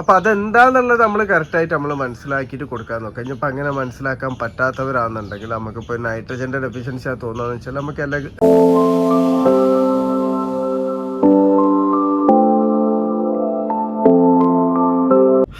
അപ്പൊ അതെന്താന്നുള്ളത് നമ്മൾ കറക്റ്റായിട്ട് നമ്മൾ മനസ്സിലാക്കിയിട്ട് കൊടുക്കാൻ നോക്കാം. ഇനിയിപ്പോൾ അങ്ങനെ മനസ്സിലാക്കാൻ പറ്റാത്തവരാണെന്നുണ്ടെങ്കിൽ നമുക്കിപ്പോൾ നൈട്രജന്റെ ഡെഫിഷ്യൻസി ആ തോന്നുന്നത് വെച്ചാൽ നമുക്ക് എല്ലാ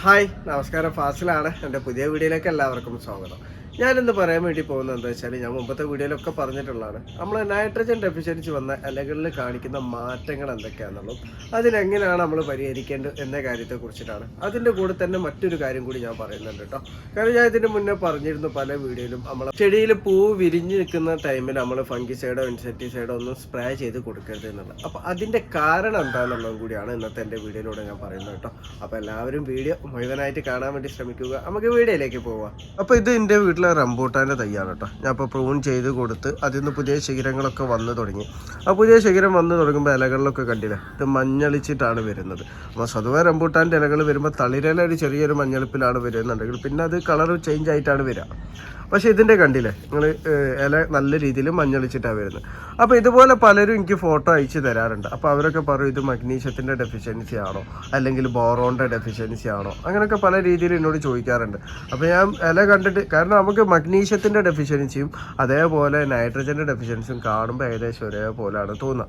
ഹായ് നമസ്കാരം. ഫാസിലാണ്. എന്റെ പുതിയ വീഡിയോയിലേക്ക് എല്ലാവർക്കും സ്വാഗതം. ഞാനിന്ന് പറയാൻ വേണ്ടി പോകുന്നത് എന്താ വെച്ചാൽ ഞാൻ മുമ്പത്തെ വീഡിയോയിലൊക്കെ പറഞ്ഞിട്ടുള്ളതാണ്. നമ്മൾ നൈട്രജൻ ഡെഫിഷ്യൻസി വന്ന ഇലകളിൽ കാണിക്കുന്ന മാറ്റങ്ങൾ എന്തൊക്കെയാണെന്നുള്ളതും. അതിലെങ്ങനെയാണ് നമ്മൾ പരിഹരിക്കേണ്ടത് എന്ന കാര്യത്തെ കുറിച്ചിട്ടാണ്. അതിന്റെ കൂടെ തന്നെ മറ്റൊരു കാര്യം കൂടി ഞാൻ പറയുന്നുണ്ട് കേട്ടോ. കാരണം ഞാൻ ഇതിന് മുന്നേ പറഞ്ഞിരുന്നു പല വീഡിയോയിലും നമ്മൾ ചെടിയിൽ പൂവ് വിരിഞ്ഞ് നിൽക്കുന്ന ടൈമിൽ നമ്മൾ ഫംഗിസൈഡോ ഇൻസെക്ടിസൈഡോ ഒന്നും സ്പ്രേ ചെയ്ത് കൊടുക്കരുത് എന്നുള്ളത്. അപ്പോൾ അതിന്റെ കാരണം എന്താണെന്നുള്ളതും കൂടിയാണ് ഇന്നത്തെ എന്റെ വീഡിയോയിലൂടെ ഞാൻ പറയുന്നത് കേട്ടോ. അപ്പോൾ എല്ലാവരും വീഡിയോ മുഴുവനായിട്ട് കാണാൻ വേണ്ടി ശ്രമിക്കുക. നമുക്ക് വീഡിയോയിലേക്ക് പോവാം. അപ്പോൾ ഇത് എന്റെ വീട്ടിലെ റംബൂട്ടാന്റെ തൈയാണ് കേട്ടോ. ഞാൻ ഇപ്പോൾ പ്രൂൺ ചെയ്ത് കൊടുത്ത് അതിൽ നിന്ന് പുതിയ ശിഖരങ്ങളൊക്കെ വന്ന് തുടങ്ങി. ആ പുതിയ ശിഖരം വന്ന് തുടങ്ങുമ്പോൾ ഇലകളിലൊക്കെ കണ്ടില്ല? ഇത് മഞ്ഞളിച്ചിട്ടാണ് വരുന്നത്. അപ്പോൾ സ്വതവേ റംബൂട്ടാന്റെ ഇലകൾ വരുമ്പോൾ തളിരല ഒരു ചെറിയൊരു മഞ്ഞളിപ്പിലാണ് വരുന്നുണ്ടെങ്കിൽ പിന്നെ അത് കളർ ചേഞ്ച് ആയിട്ടാണ് വരിക പക്ഷേ ഇതിന്റെ കണ്ടില്ലേ? നിങ്ങൾ ഇല നല്ല രീതിയിൽ മഞ്ഞളിച്ചിട്ടാണ് വരുന്നത് അപ്പോൾ ഇതുപോലെ പലരും എനിക്ക് ഫോട്ടോ അയച്ചു തരാറുണ്ട്. അപ്പോൾ അവരൊക്കെ പറയും ഇത് മഗ്നീഷ്യത്തിന്റെ ഡെഫിഷ്യൻസി ആണോ? അല്ലെങ്കിൽ ബോറോണിന്റെ ഡെഫിഷ്യൻസി ആണോ? അങ്ങനെയൊക്കെ പല രീതിയിൽ എന്നോട് ചോദിക്കാറുണ്ട്. അപ്പോൾ ഞാൻ ഇല കണ്ടിട്ട് കാരണം നമുക്ക് മഗ്നീഷ്യത്തിന്റെ ഡെഫിഷ്യൻസിയും അതേപോലെ നൈട്രജന്റെ ഡെഫിഷ്യൻസിയും കാണുമ്പോൾ ഏകദേശം ഒരേപോലെയാണ് തോന്നുക.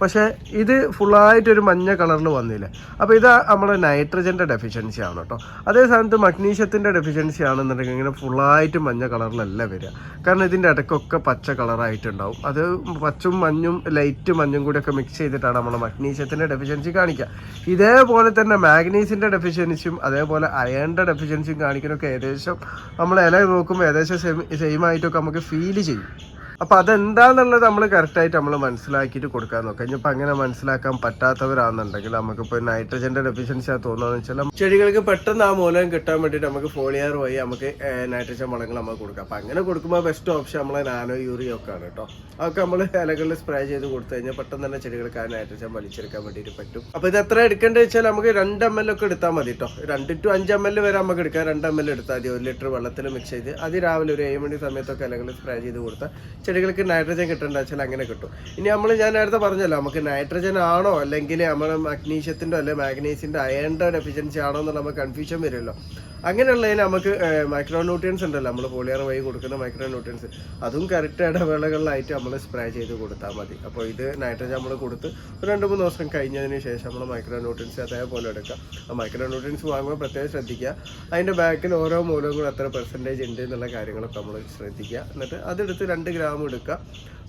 പക്ഷേ ഇത് ഫുള്ളായിട്ടൊരു മഞ്ഞ കളറിൽ വന്നില്ല? അപ്പോൾ ഇത് നമ്മുടെ നൈട്രജന്റെ ഡെഫിഷ്യൻസി ആണ് കേട്ടോ. അതേ സ്ഥാനത്ത് മഗ്നീഷ്യത്തിന്റെ ഡെഫിഷ്യൻസി ആണെന്നുണ്ടെങ്കിൽ ഇങ്ങനെ ഫുള്ളായിട്ട് മഞ്ഞ കളറിലല്ല വരിക. കാരണം ഇതിന്റെ ഇടയ്ക്കൊക്കെ പച്ച കളറായിട്ടുണ്ടാവും. അത് പച്ചും മഞ്ഞും ലൈറ്റ് മഞ്ഞും കൂടിയൊക്കെ മിക്സ് ചെയ്തിട്ടാണ് നമ്മൾ മഗ്നീഷ്യത്തിന്റെ ഡെഫിഷ്യൻസി കാണിക്കുക. ഇതേപോലെ തന്നെ മാഗ്നീസിന്റെ ഡെഫിഷ്യൻസിയും അതേപോലെ അയണിന്റെ ഡെഫിഷ്യൻസിയും കാണിക്കാനൊക്കെ ഏകദേശം നമ്മൾ ഇല നോക്കുമ്പോൾ ഏകദേശം സെയിം സെയിം ആയിട്ടൊക്കെ നമുക്ക് ഫീൽ ചെയ്യും. അപ്പോൾ അതെന്താന്നുള്ളത് നമ്മൾ കറക്റ്റായിട്ട് നമ്മൾ മനസ്സിലാക്കിയിട്ട് കൊടുക്കാൻ നോക്കാം. ഇനിയിപ്പോൾ അങ്ങനെ മനസ്സിലാക്കാൻ പറ്റാത്തവരാണെന്നുണ്ടെങ്കിൽ നമുക്കിപ്പോൾ നൈട്രജന്റെ ഡെഫിഷ്യൻസി ആ തോന്നുന്നത് വെച്ചാൽ ചെടികൾക്ക് പെട്ടെന്ന് ആ മൂലം കിട്ടാൻ വേണ്ടിയിട്ട് നമുക്ക് ഫോളിയർ വഴി നമുക്ക് നൈട്രജൻ വളങ്ങൾ നമ്മൾ കൊടുക്കാം. അപ്പോൾ അങ്ങനെ കൊടുക്കുമ്പോൾ ബെസ്റ്റ് ഓപ്ഷൻ നമ്മളെ നാനോ യൂറിയ ഒക്കെ ആണ് കേട്ടോ അതൊക്കെ നമ്മൾ ഇലകളിൽ സ്പ്രേ ചെയ്ത് കൊടുത്തു കഴിഞ്ഞാൽ പെട്ടെന്ന് തന്നെ ചെടികൾക്ക് ആ നൈട്രജൻ വലിച്ചെടുക്കാൻ വേണ്ടിയിട്ട് പറ്റും. അപ്പോൾ ഇത് എത്ര എടുക്കേണ്ടത് വെച്ചാൽ നമുക്ക് രണ്ട് എം എൽ ഒക്കെ എടുത്താൽ മതി കേട്ടോ രണ്ട് ടു അഞ്ച് എം എൽ വരെ നമുക്ക് എടുക്കാം. രണ്ട് എം എൽ എടുത്താൽ മതി. ഒരു ലിറ്റർ വെള്ളത്തിൽ മിക്സ് ചെയ്ത്. അത് രാവിലെ ഒരു ഏഴ് മണി സമയത്തൊക്കെ ഇലകളിൽ സ്പ്രേ ചെയ്ത് കൊടുത്താൽ ചെടികൾക്ക് നൈട്രജൻ കിട്ടേണ്ട വെച്ചാൽ അങ്ങനെ കിട്ടും. ഇനി നമ്മൾ ഞാൻ നേരത്തെ പറഞ്ഞല്ലോ നമുക്ക് നൈട്രജൻ ആണോ അല്ലെങ്കിൽ നമ്മൾ മഗ്നീഷ്യത്തിന്റെ അല്ലെങ്കിൽ മാഗ്നീസിന്റെ അയണിന്റെ ഡെഫിഷ്യൻസി ആണോ എന്നുള്ള നമുക്ക് കൺഫ്യൂഷൻ വരുമല്ലോ. അങ്ങനെയുള്ളതിന് നമുക്ക് മൈക്രോ ന്യൂട്രിയൻസ് ഉണ്ടല്ലോ. നമ്മൾ പോളിയർ വഴി കൊടുക്കുന്ന മൈക്രോ ന്യൂട്രിയൻസ് അതും കറക്റ്റ് ഇടവേളകളിലായിട്ട് നമ്മൾ സ്പ്രേ ചെയ്ത് കൊടുത്താൽ മതി. അപ്പോൾ ഇത് നൈട്രജൻ നമ്മൾ കൊടുത്ത് ഒരു രണ്ട് മൂന്ന് ദിവസം കഴിഞ്ഞതിന് ശേഷം നമ്മൾ മൈക്രോ ന്യൂട്രിയൻസ് അതേപോലെ എടുക്കുക ആ മൈക്രോ ന്യൂട്രിയൻസ് വാങ്ങുമ്പോൾ പ്രത്യേകം ശ്രദ്ധിക്കുക. അതിന്റെ ബാക്കിൽ ഓരോ മൂലങ്ങളും എത്ര പെർസെന്റേജ് ഉണ്ട് എന്നുള്ള കാര്യങ്ങളൊക്കെ നമ്മൾ ശ്രദ്ധിക്കുക. എന്നിട്ട് അതെടുത്ത് രണ്ട് ഗ്രാം എടുക്കുക.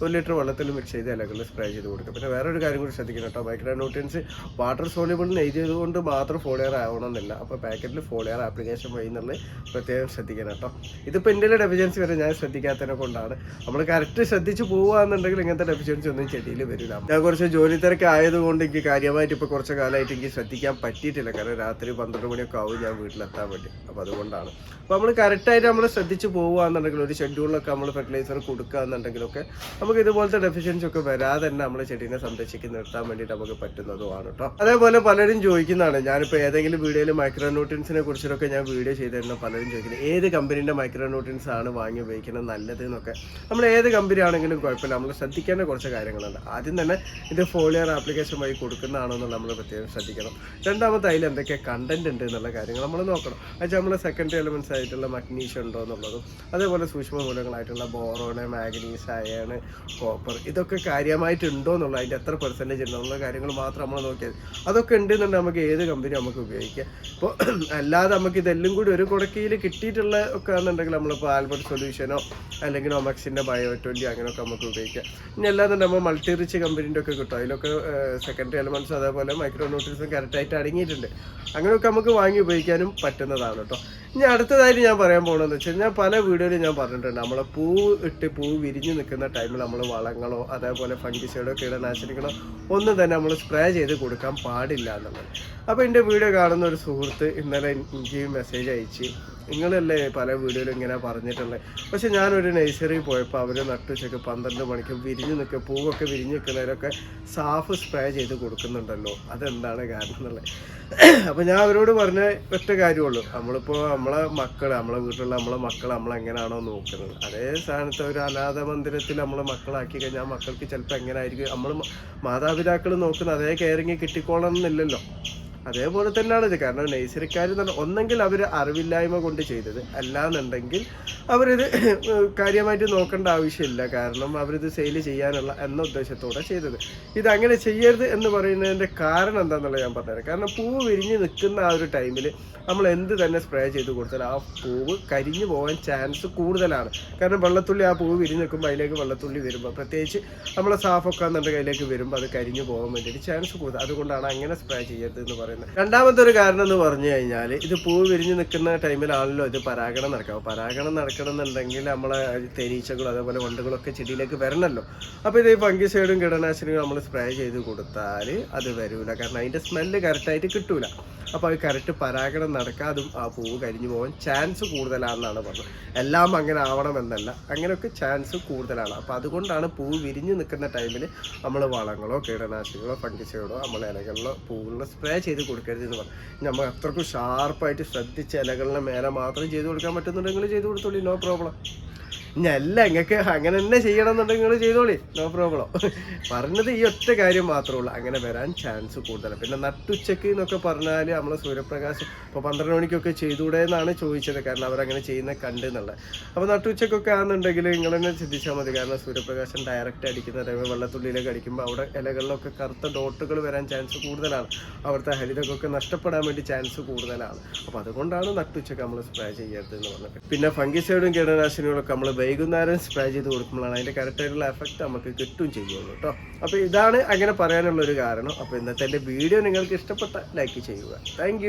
ഒരു ലിറ്റർ വെള്ളത്തിൽ മിക്സ് ചെയ്ത് ഇലകളിൽ സ്പ്രേ ചെയ്ത് കൊടുക്കുക പിന്നെ വേറൊരു കാര്യം കൂടി ശ്രദ്ധിക്കണം കേട്ടോ. മൈക്രോ ന്യൂട്രിയൻസ് വാട്ടർ സോളിബിൾ എഴുതിയത് കൊണ്ട് മാത്രം ഫോളിയർ ആവണമെന്നില്ല. അപ്പോൾ പാക്കറ്റിൽ ഫോളിയർ ആപ്ലിക്കേഷൻ വഴി എന്നുള്ളത് പ്രത്യേകം ശ്രദ്ധിക്കണം കേട്ടോ. ഇതിപ്പോൾ എന്റെ ഡെഫിഷ്യൻസി വരെ ഞാൻ ശ്രദ്ധിക്കാത്തതിനെ കൊണ്ടാണ്. നമ്മൾ കറക്റ്റ് ശ്രദ്ധിച്ച് പോകുകയാണെന്നുണ്ടെങ്കിൽ ഇങ്ങനത്തെ ഡെഫിഷ്യൻസി ഒന്നും ചെടിയിൽ വരില്ല. ഞാൻ കുറച്ച് ജോലി തിരക്ക് ആയതുകൊണ്ട് എനിക്ക് കാര്യമായിട്ട് ഇപ്പോൾ കുറച്ച് കാലമായിട്ട് എനിക്ക് ശ്രദ്ധിക്കാൻ പറ്റിയിട്ടില്ല. കാരണം രാത്രി പന്ത്രണ്ട് മണിയൊക്കെ ആവും ഞാൻ വീട്ടിലെത്താൻ വേണ്ടി. അപ്പോൾ അതുകൊണ്ടാണ്. അപ്പോൾ നമ്മൾ കറക്റ്റായിട്ട് നമ്മൾ ശ്രദ്ധിച്ച് പോകുകയാണെന്നുണ്ടെങ്കിൽ ഒരു ഷെഡ്യൂളിലൊക്കെ നമ്മൾ ഫെർട്ടിലൈസർ കൊടുക്കുക എന്നുണ്ടെങ്കിലൊക്കെ നമുക്ക് ഇതുപോലത്തെ ഡെഫിഷ്യൻസി ഒക്കെ വരാതെ തന്നെ നമ്മൾ ചെടീനെ സംരക്ഷിക്കാൻ നിർത്താൻ വേണ്ടിയിട്ട് നമുക്ക് പറ്റുന്നതുമാണ് കേട്ടോ അതേപോലെ പലരും ചോദിക്കുന്നതാണ് ഞാനിപ്പോൾ ഏതെങ്കിലും വീഡിയോയിൽ മൈക്രോ കുറിച്ചിട്ടൊക്കെ ഞാൻ വീഡിയോ ചെയ്തിരുന്ന. പലരും ചോദിക്കുന്നത് ഏത് കമ്പനീന്റെ മൈക്രോ ന്യൂട്രിയൻസ് ആണ് വാങ്ങി ഉപയോഗിക്കുന്നത് നല്ലത് എന്നൊക്കെ നമ്മൾ ഏത് കമ്പനി ആണെങ്കിലും കുഴപ്പമില്ല. നമ്മൾ ശ്രദ്ധിക്കേണ്ട കുറച്ച് കാര്യങ്ങളുണ്ട്. ആദ്യം തന്നെ ഇത് ഫോളിയർ ആപ്ലിക്കേഷൻ വഴി കൊടുക്കുന്നതാണോ എന്ന് നമ്മൾ പ്രത്യേകം ശ്രദ്ധിക്കണം. രണ്ടാമത്തെ അതിൽ എന്തൊക്കെ കണ്ടന്റ് ഉണ്ട് എന്നുള്ള കാര്യങ്ങൾ നമ്മൾ നോക്കണം. അത് നമ്മൾ സെക്കൻഡറി എലമെന്റ്സ് ആയിട്ടുള്ള മഗ്നീഷ്യം ഉണ്ടോ എന്നുള്ളതും അതേപോലെ സൂക്ഷ്മ മൂലങ്ങളായിട്ടുള്ള ബോറോണ് മാഗ്നീസ് അയണ് കോപ്പർ ഇതൊക്കെ കാര്യമായിട്ടുണ്ടോ എന്നുള്ള അതിന്റെ എത്ര പെർസെന്റേജ് ഉണ്ടോ എന്നുള്ള കാര്യങ്ങൾ മാത്രം നമ്മൾ നോക്കിയത് അതൊക്കെ ഉണ്ടെന്നുണ്ടെങ്കിൽ നമുക്ക് ഏത് കമ്പനി നമുക്ക് ഉപയോഗിക്കാം. ഇപ്പോൾ അല്ലാതെ നമുക്ക് ഇതെല്ലാം കൂടി ഒരു കുടക്കിയിൽ കിട്ടിയിട്ടുള്ള ഒക്കെ ആണെന്നുണ്ടെങ്കിൽ നമ്മളിപ്പോൾ ആൽബർട്ട് സൊല്യൂഷനോ അല്ലെങ്കിൽ ഒമക്സിന്റെ ബയോ ട്വന്റി അങ്ങനെയൊക്കെ നമുക്ക് ഉപയോഗിക്കാം. ഇനി അല്ലാതെ നമ്മൾ മൾട്ടി റിച്ച് കമ്പനീന്റെ ഒക്കെ കിട്ടും. അതിലൊക്കെ സെക്കൻഡറി എലമെന്റ്സ് അതേപോലെ മൈക്രോ ന്യൂട്രീസും കറക്റ്റായിട്ട് അടങ്ങിയിട്ടുണ്ട്. അങ്ങനെയൊക്കെ നമുക്ക് വാങ്ങി ഉപയോഗിക്കാനും പറ്റുന്നതാണ് കേട്ടോ. ഇനി അടുത്തതായിട്ട് ഞാൻ പറയാൻ പോകണമെന്ന് വെച്ചാൽ ഞാൻ പല വീഡിയോയിലും ഞാൻ പറഞ്ഞിട്ടുണ്ട്. നമ്മളെ പൂ ഇട്ട് പൂ വിരിഞ്ഞ് നിൽക്കുന്ന ടൈമിൽ നമ്മൾ വളങ്ങളോ അതേപോലെ ഫംഗിസൈഡോ കീടനാശിനികളോ ഒന്നും തന്നെ നമ്മൾ സ്പ്രേ ചെയ്ത് കൊടുക്കാൻ പാടില്ല എന്നുള്ളത്. അപ്പോൾ എന്റെ വീഡിയോ കാണുന്ന ഒരു സുഹൃത്ത് ഇന്നലെ എനിക്ക് മെസ്സേജ് അയച്ച്. നിങ്ങളല്ലേ പല വീഡിയോയിലും ഇങ്ങനെ പറഞ്ഞിട്ടുള്ളത് പക്ഷെ ഞാനൊരു നഴ്സറി പോയപ്പോൾ അവർ നട്ടുച്ചയ്ക്ക് പന്ത്രണ്ട് മണിക്ക് വിരിഞ്ഞ് നിൽക്കുക പൂവൊക്കെ വിരിഞ്ഞ് നിൽക്കുന്നവരൊക്കെ സാഫ് സ്പ്രേ ചെയ്ത് കൊടുക്കുന്നുണ്ടല്ലോ. അതെന്താണ് കാരണം എന്നുള്ളത് അപ്പോൾ ഞാൻ അവരോട് പറഞ്ഞ ഒറ്റ കാര്യമുള്ളൂ. നമ്മളിപ്പോൾ നമ്മളെ മക്കൾ നമ്മളെ വീട്ടിലുള്ള നമ്മളെ മക്കൾ നമ്മളെങ്ങനെയാണോ നോക്കുന്നത്. അതേ സ്ഥാനത്ത് ഒരു അനാഥ മന്ദിരത്തിൽ നമ്മളെ മക്കളാക്കി കഴിഞ്ഞാൽ മക്കൾക്ക് ചിലപ്പോൾ എങ്ങനെ ആയിരിക്കും നമ്മൾ മാതാപിതാക്കൾ നോക്കുന്നത് അതേ കെയറിങ് കിട്ടിക്കോളണം എന്നില്ലല്ലോ. അതേപോലെ തന്നെയാണ് ഇത്. കാരണം നഴ്സറിക്കാർ ഒന്നെങ്കിൽ അവർ അറിവില്ലായ്മ കൊണ്ട് ചെയ്തത്. അല്ലാന്നുണ്ടെങ്കിൽ അവരിത് കാര്യമായിട്ട് നോക്കേണ്ട ആവശ്യമില്ല. കാരണം അവരിത് സെയിൽ ചെയ്യാനുള്ള എന്ന ഉദ്ദേശത്തോടെ ചെയ്തത്. ഇത് അങ്ങനെ ചെയ്യരുത് എന്ന് പറയുന്നതിന്റെ കാരണം എന്താണെന്നുള്ളത് ഞാൻ പറഞ്ഞുതരാം. കാരണം പൂവ് വിരിഞ്ഞ് നിൽക്കുന്ന ആ ഒരു ടൈമിൽ നമ്മൾ എന്ത് തന്നെ സ്പ്രേ ചെയ്ത് കൊടുത്താൽ ആ പൂവ് കരിഞ്ഞു പോകാൻ ചാൻസ് കൂടുതലാണ്. കാരണം വെള്ളത്തുള്ളി ആ പൂവ് വിരിഞ്ഞ് നിൽക്കുമ്പോൾ അതിലേക്ക് വെള്ളത്തുള്ളി വരുമ്പോൾ പ്രത്യേകിച്ച് നമ്മളെ സാഫൊക്കെ എന്നുണ്ടെങ്കിൽ കയ്യിലേക്ക് വരുമ്പോൾ അത് കരിഞ്ഞു പോകാൻ വേണ്ടിയിട്ട് ചാൻസ് കൂടുതൽ. അതുകൊണ്ടാണ് അങ്ങനെ സ്പ്രേ ചെയ്യരുത് എന്ന് പറയുന്നത്. രണ്ടാമത്തെ ഒരു കാരണം എന്ന് പറഞ്ഞു കഴിഞ്ഞാൽ ഇത് പൂവ് വിരിഞ്ഞ് നിൽക്കുന്ന ടൈമിലാണല്ലോ ഇത് പരാഗണം നടക്കുക. പരാഗണം നടക്കണമെന്നുണ്ടെങ്കിൽ നമ്മളെ തേനീച്ചകളും അതേപോലെ വണ്ടുകളൊക്കെ ചെടിയിലേക്ക് വരണമല്ലോ അപ്പോൾ ഇത് ഈ ഫംഗിസൈഡും കീടനാശിനികളും നമ്മൾ സ്പ്രേ ചെയ്ത് കൊടുത്താൽ അത് വരൂല. കാരണം അതിന്റെ സ്മെല്ല് കറക്റ്റായിട്ട് കിട്ടൂല. അപ്പോൾ അത് കറക്റ്റ് പരാഗണം നടക്കാതും ആ പൂവ് കരിഞ്ഞു പോകാൻ ചാൻസ് കൂടുതലാണെന്നാണ് പറഞ്ഞത്. എല്ലാം അങ്ങനെ ആവണമെന്നല്ല. അങ്ങനെയൊക്കെ ചാൻസ് കൂടുതലാണ്. അപ്പോൾ അതുകൊണ്ടാണ് പൂവ് വിരിഞ്ഞ് നിൽക്കുന്ന ടൈമിൽ നമ്മൾ വളങ്ങളോ കീടനാശിനികളോ ഫംഗിസൈഡോ നമ്മൾ ഇലകളിലോ പൂവുകളിലോ സ്പ്രേ ചെയ്ത് കൊടുക്കരുത് എന്ന് പറഞ്ഞു. നമ്മൾ അത്രക്കും ഷാർപ്പായിട്ട് ശ്രദ്ധിച്ച് ഇലകളുടെ മേലെ മാത്രം ചെയ്ത് കൊടുക്കാൻ പറ്റുന്നുണ്ടെങ്കിൽ ചെയ്ത് കൊടുത്തോളി നോ പ്രോബ്ലം അല്ല നിങ്ങൾക്ക് അങ്ങനെ തന്നെ ചെയ്യണം എന്നുണ്ടെങ്കിൽ നിങ്ങൾ ചെയ്തോളി. നോ പ്രോബ്ലം പറഞ്ഞത് ഈ ഒറ്റ കാര്യം മാത്രമേ ഉള്ളൂ. അങ്ങനെ വരാൻ ചാൻസ് കൂടുതലാണ് പിന്നെ നട്ടുച്ചക്ക് എന്നൊക്കെ പറഞ്ഞാൽ നമ്മളെ സൂര്യപ്രകാശം ഇപ്പോൾ പന്ത്രണ്ട് മണിക്കൊക്കെ ചെയ്തുകൂടെ എന്നാണ് ചോദിച്ചത്. കാരണം അവരങ്ങനെ ചെയ്യുന്ന കണ്ട് എന്നുള്ളത്. അപ്പോൾ നട്ടുച്ചക്കൊക്കെ ആണെന്നുണ്ടെങ്കിൽ നിങ്ങൾ തന്നെ ചിന്തിച്ചാൽ മതി. കാരണം സൂര്യപ്രകാശം ഡയറക്റ്റ് അടിക്കുന്ന ടൈമിൽ വെള്ളത്തുള്ളിയിലേക്ക് അടിക്കുമ്പോൾ അവിടെ ഇലകളിലൊക്കെ കറുത്ത ഡോട്ടുകൾ വരാൻ ചാൻസ് കൂടുതലാണ്. അവിടുത്തെ ഹരിതകൊക്കെ നഷ്ടപ്പെടാൻ വേണ്ടി ചാൻസ് കൂടുതലാണ്. അപ്പോൾ അതുകൊണ്ടാണ് നട്ടുച്ചക്ക് നമ്മൾ സ്പ്രേ ചെയ്യരുത് എന്ന് പറഞ്ഞത്. പിന്നെ ഫംഗിസൈഡും കീടനാശിനികളൊക്കെ നമ്മൾ വൈകുന്നേരം സ്പ്രേ ചെയ്ത് കൊടുക്കുമ്പോഴാണ് അതിന്റെ കറക്റ്റായിട്ടുള്ള എഫക്റ്റ് നമുക്ക് കിട്ടും ചെയ്യുള്ളൂ കേട്ടോ. അപ്പോൾ ഇതാണ് അങ്ങനെ പറയാനുള്ളൊരു കാരണം. അപ്പോൾ ഇന്നത്തെ എന്റെ വീഡിയോ നിങ്ങൾക്ക് ഇഷ്ടപ്പെട്ട ലൈക്ക് ചെയ്യുക. താങ്ക്